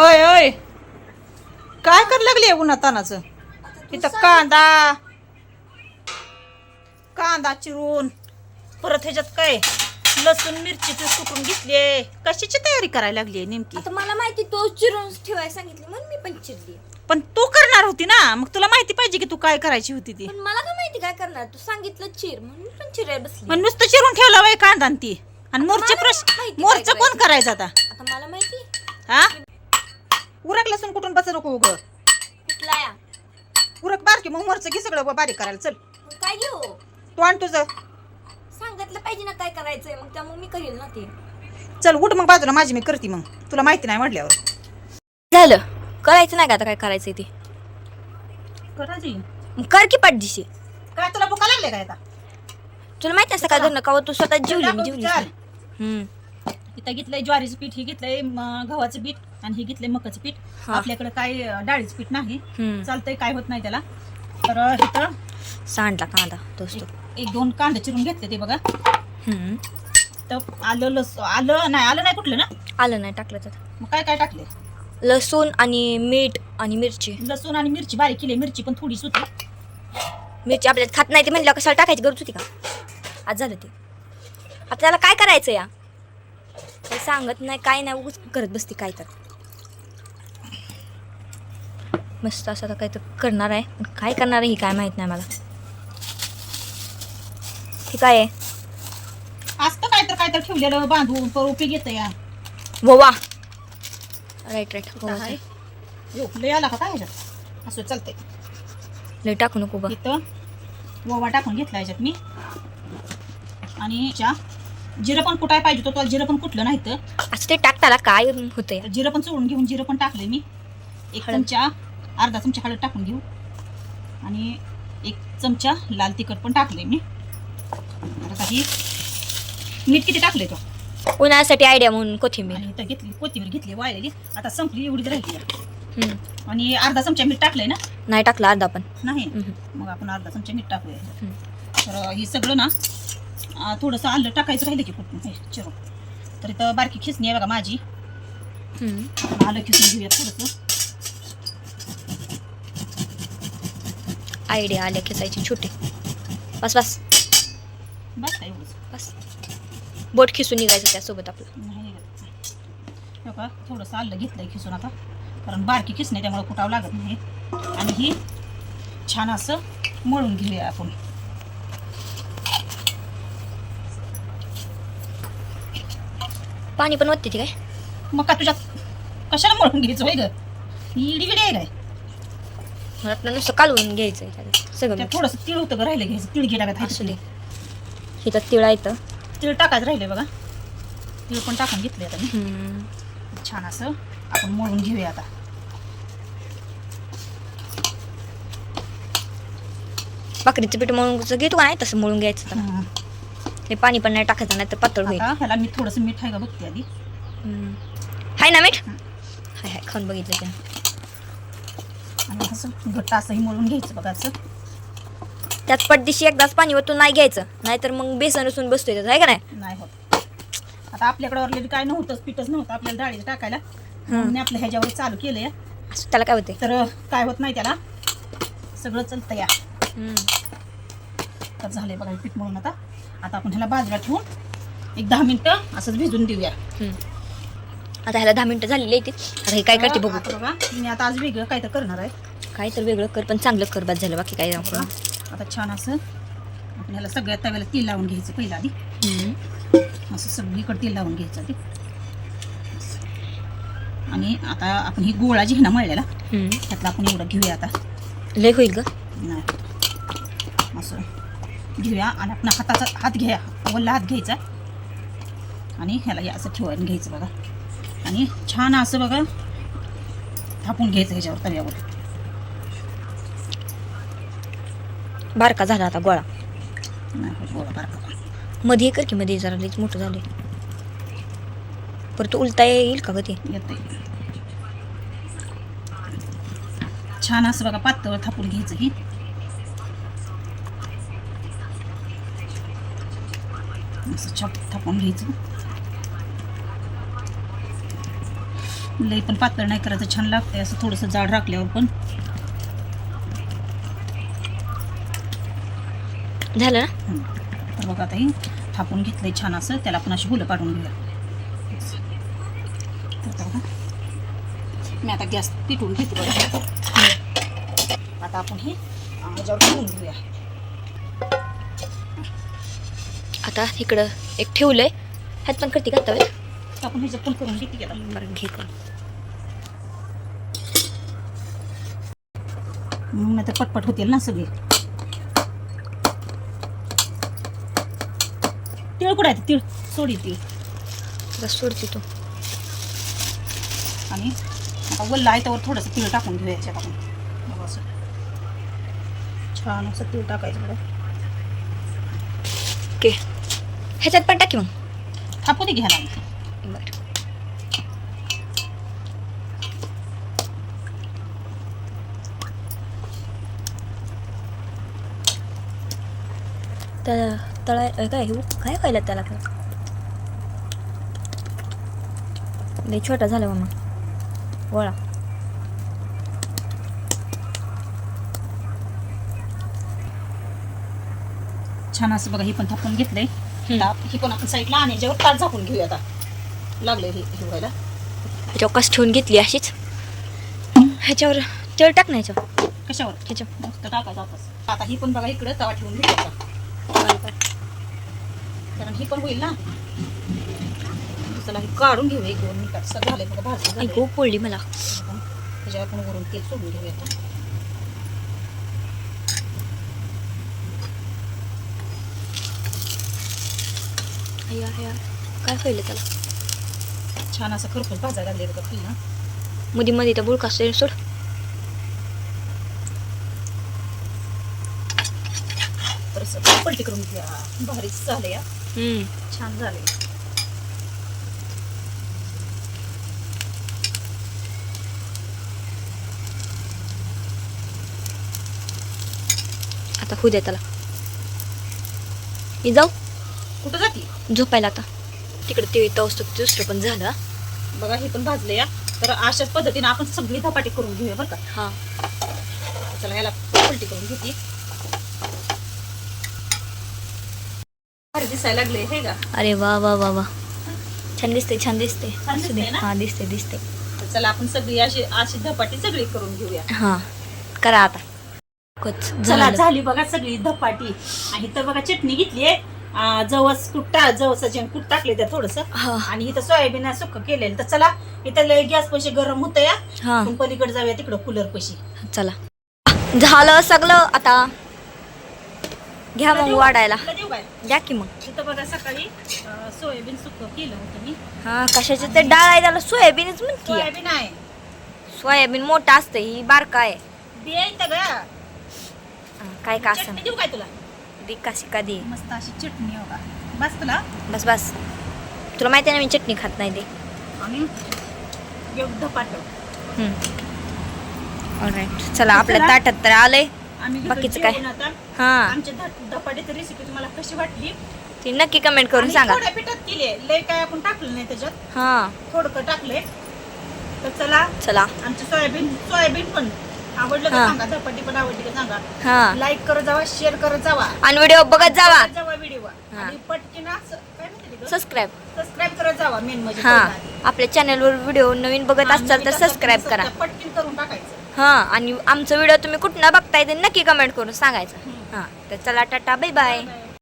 होय होय काय कर लागली उन्हा तानाचं? इथं कांदा. कांदा चिरून. परत ह्याच्यात काय? लसूण मिरचीचे कुटून घेतले कशाची तयारी करायला लागली नेमकी? आता मला माहिती तो चिरून ठेवायला सांगितली म्हणून मी पण चिरली. पण तू करणार होती ना? मग तुला माहिती पाहिजे की तू काय करायची होती ती. पण मला काय माहिती काय करणार? तू सांगितलं चिर म्हणून मी पण चिरायला बसली. मग नुसतं चिरून ठेवला बाई कांदा आणि ती. आणि मोरचे मला प्रश्न माहिती मोरचं कोण करायचं आता? आता मला माहिती. हा? उरक लसूण कुठून बस नको उग. कुठला या उरक बारकी मग मोरचं घे सगळं बारीक करायला चल. मग काय घेऊ? तू आण तुझं. सांगितलं पाहिजे ना काय करायचंय मग त्यामुळे मी करेल ना ते. चल उठ मग बाजूला माझी मी करते मग. तुला माहिती नाही म्हटल्यावर. झालं. करायचं नाही का आता काय करायचंय ते? करायची मग कर की पाठदिशी काय तुला भुका लागले काय आता? तुला माहिती असतं काय धरणं का तू स्वतः जीवली मी जीवली चाल. हम्म. इथं घेतलंय ज्वारीचं पीठ हे घेतलंय म, गव्हाचं पीठ आणि हे घेतलंय मकाचं पीठ. हा. आपल्याकडे काय अं, डाळीचं पीठ नाही. हम्म. चालतंय काय होत नाही त्याला. तर अं, इथं सांडला कांदा एक- एक दोन कांदे चिरून घेतले ते बघा. हम्म. तर आलं लस आलं नाही आलं नाही कुठलं ना? आलं नाही टाकलं तर. मग काय काय टाकले? लसूण आणि मीठ आणि मिरची. लसूण आणि मिरची बारीक केली मिरची पण थोडीच होती. मिरची आपल्याला खात नाही ते म्हणलं कशाला टाकायची गरज होती का? आज झालं ते. आता त्याला काय करायचं या? काही सांगत नाही काय नाही उगाच करत बसते काय तर. मस्त असं आता काय तर करणार आहे. पण काय करणार आहे ही काय माहीत नाही मला. हे काय आहे? असतं काय तर काय तर ठेवलेलं बांधून परोपी घेत या. ववा. Right right? यो, लय आला का काय ह्याच्यात? असं चालतंय. लय टाकू नको बा. इथं ओवा टाकून घेतला याच्यात मी. आणि च्या जिरं पण कुठाय पाहिजे तो तुला जिरं पण कुठलं नाही तर. असं ते टाकताला काय होतंय? जिरं पण चोळून घेऊन जिरं पण टाकलंय मी. एक हळद. चमचा अर्धा चमचा हळद टाकून घेऊ. आणि एक चमचा लाल तिखट पण टाकलंय मी. आता ही मीठ किती टाकलंय तो? उन्हाळ्यासाठी आयडिया म्हणून कोथिंबीर. आणि इथं घेतली कोथिंबीर घेतली वाळलेली. आता संपली एवढीच राहिली. हम्म. आणि अर्धा चमचा मीठ टाकलंय ना? नाही टाकलं अर्धा पण. नाही? हम्म. मग आपण अर्धा चमचा मीठ टाकूया. हम्म. तर हे सगळं ना थोडंसं आलं टाकायचं राहिलं की कुठून हे चिरून. तर इथं बारकी खिसणी आहे बघा माझी. आलं खिसून घेऊया थोडंसं. आयडिया आल्या खेचायची छोटे. बस बस. बस काय एवढंच. बस. बोट खिसून निघायचं त्यासोबत आपलं. नाही बघा थोडंसं आलं घेतलंय खिसून आता. कारण बारकी खिसणे त्यामुळे कुटावं लागत नाही. आणि ही छान असं मळून घेऊया आपण. पाणी पण वाटते ती काय? मग का तुझ्या कशाला मळून घ्यायचं होय ग? ही इडी आहे काय? आपलं नुसतं कालवून घ्यायचं आहे सगळं त्यात mix. थोडंसं तिळ होतं ग राहिलं घ्यायचं तिळ घे टाकत असू दे. इथं तिळा येतं तिळ टाकायचं राहिले बघा. तिळ पण टाकून घेतले आता मी. छान असं आपण मळून घेऊया आता. भाकरीचं पीठ मळून जसं घेतो का नाही तसं मळून घ्यायचं. हे पाणी पण नाही टाकायचं नाही तर पातळ होईल. आता ह्याला मी थोडंसं मीठ आहे का बघते आधी? हम्म. हाय ना मीठ? हाय हाय खाऊन बघितलं त्या आणि असं घट्ट असंही मळून घ्यायचं बघा असं. त्यात पडदिशी एकदाच पाणी वतून नाही घ्यायचं नाहीतर मग बेसन रसून बसतोय त्याचं आहे का नाही? नाही होत. आता आपल्याकडे ऑलरेडी काय नव्हतंच पीठच नव्हतं आपल्याला डाळीचं टाकायला. म्हणून मी आपलं ह्याच्यावर चालू केलंय. असं त्याला काय होते तर काय होत नाही त्याला. सगळं चलतं या. तर झालंय बघा हे पीठ म्हणून आता. आता आपण ह्याला बाजूला ठेवून एक दहा मिनिटं असंच भिजून देऊया. आता ह्याला दहा मिनिटं झालेली आहे ती. आता हे काय करते बघू. आता बघा मी आता आज वेगळं काय तर करणार आहे. काय तर वेगळं कर पण चांगलं कर बाद झालं बाकी काय बघा आता छान असं आपण ह्याला सगळ्या तव्याला तेल लावून घ्यायचं पहिलं आधी. असं सगळीकडे तेल लावून घ्यायचं आधी. आणि आता आपण ही गोळा जी आहे ना मळलेला. त्यातला आपण एवढं घेऊया आता. लय होईल ग. नाही. असं. घेऊया आणि आपण हाताचा हात घ्या वल्ला हात घ्यायचा आणि ह्याला हे असं ठेवायला घ्यायचं बघा. आणि छान असं बघा थापून घ्यायचं ह्याच्यावर तव्यावर. बारका झाला आता गोळा. नाही गोळा बारका मध्ये कर की मध्ये जरा लईच मोठं झाले परत उलटा येईल का ग ते? येते छान असं बघा पातळ थापून घ्यायचं ही. असं छाप थापून घ्यायचं. लई पण पातळ नाही करायचं छान लागते असं थोडंसं जाड राखल्यावर पण. झालं. तर बघा आता हे थापून घेतलंय छान असं. त्याला आपण अशी हुलं पाडून घेऊया. मी आता गॅस पिटून घेते बघा. आता आपण हे ह्याच्यावर ठेवून घेऊया. आता इकडं एक ठेवलंय. ह्यात पण करते का आपण ह्याच्यात पण करून घेते बरं घे करून. मग नाही तर पटपट होतील ना सगळे. तिळ कुठं आहे? तिळ सोडी तिळ बस सोडते तू. आणि आता वल्ला आहे त्यावर थोडंसं तीळ टाकून घेऊया याच्यात आपण. असं. छान असं तीळ टाकायचं ओके. ह्याच्यात पण टाकी मग. थापू दे घ्यायला. बरं. त्या तळा अ, काय हे काय व्हायला त्याला काय लय छोटा झाला मग वळा. छान असं बघा ही पण थापून घेतलंय. आता ही पण आपण साईडला आणि याच्यावर ताट झाकून घेऊया आता. लागलंय हे हे व्हायला त्याच्यावर कस ठेवून घेतली अशीच. ह्याच्यावर तेल टाक ना कशावर? ह्याच्यावर. मस्त टाकायचं आता आता ही पण बघा इकडं तवा ठेवून घेऊया कारण ही पण होईल ना. चला हे काढून घेऊया एक दोन मिनिटात सगळं झालंय बघा भाजी झालंय. खूप पोळली मला. त्याच्यावर आपण वरून तेल सोडून घेऊया अय्या, अय्या. काय व्हायला त्याला? छान असं खरपूस भाजायला लागले बघा खाली ना मध्ये मध्ये त्या बुळका असेल सोड. तर पलटी करून घ्या. भारीच झालं या हम्म. छान झाले आता होऊ द्या त्याला. मी जाऊ. कुठं जाते? झोपायला आता. तिकडे ते तवस्त दुसरं पण झालं. हा. बघा हे पण भाजले या तर अशाच पद्धतीने आपण सगळी धपाटी करून घेऊया बरं का. हा. चला याला पलटी करून घेते. भारी दिसायला लागले हे का? अरे वा वा वा वा. छान दिसते छान दिसते छान असू दे. दिसतंय ना? हा दिसते दिसते तर चला आपण सगळी अशी अशी धपाटी सगळी करून घेऊया. हा. करा आता. कच चला झालं. झाली बघा सगळी धपाटी. आणि तर बघा चटणी घेतली आहे जवस कुठ टा जवसाचे कुठ टाकले त्या थोडस. हा. आणि इथं सोयाबीन सुक्क केलेलं. तर चला इथं लय गॅस पैसे गरम होत या हा. पलीकडे जाऊया तिकडं कूलर पैसे. चला. झालं सगळं आता. घ्या मग वाढायला. देऊ काय द्या की मग. इथं बघा सकाळी अं, सोयाबीन सुक्क केलं होतं मी. हा कशाचं ते डाळ आहे त्याला सोयाबीनच म्हणते. सोयाबीन आहे. सोयाबीन मोठा असतं ही बारका आहे. बिया इथं ग. हा, काय का असं. चटणी देऊ काय तुला? दे कशी का दे मस्त अशी चटणी हो का? बस तुला? बस बस. तुला माहिती आहे ना मी चटणी खात नाही ते. आणि धपाट ऑलराईट चला आपल्या चला. ताटात तर आलंय. आम्ही बाकीचं काय? हा. आमच्या ध- धपाट्याची रेसिपी तुम्हाला कशी वाटली? ती नक्की कमेंट करून आणि सांगा. थोड्या पिठात केली लय काय आपण टाकलं नाही त्याच्यात. हा. थोडं टाकले तर चला. चला. आमची सोयाबीन सोयाबीन पण. आवडलं हा. सांगा? धपाटी पण आवडली का सांगा? हा. लाईक करत जावा शेअर करत जावा. आणि व्हिडिओ बघत जावा. बघत जावा व्हिडिओ हा. आणि पटकीन असं काय म्हणते सबस्क्राईब सबस्क्राईब करत जावा मेन म्हणजे हा. पहिला. आपल्या चॅनलवर व्हिडिओ नवीन बघत हा, असाल तर नवीन सबस्क्राईब तर करा. पटकीन करून टाकायचं. हा आणि आमचं व्हिडिओ तुम्ही कुठनं बघताय ते नक्की कमेंट करून सांगायचं. हा तर चला टाटा बाय बाय.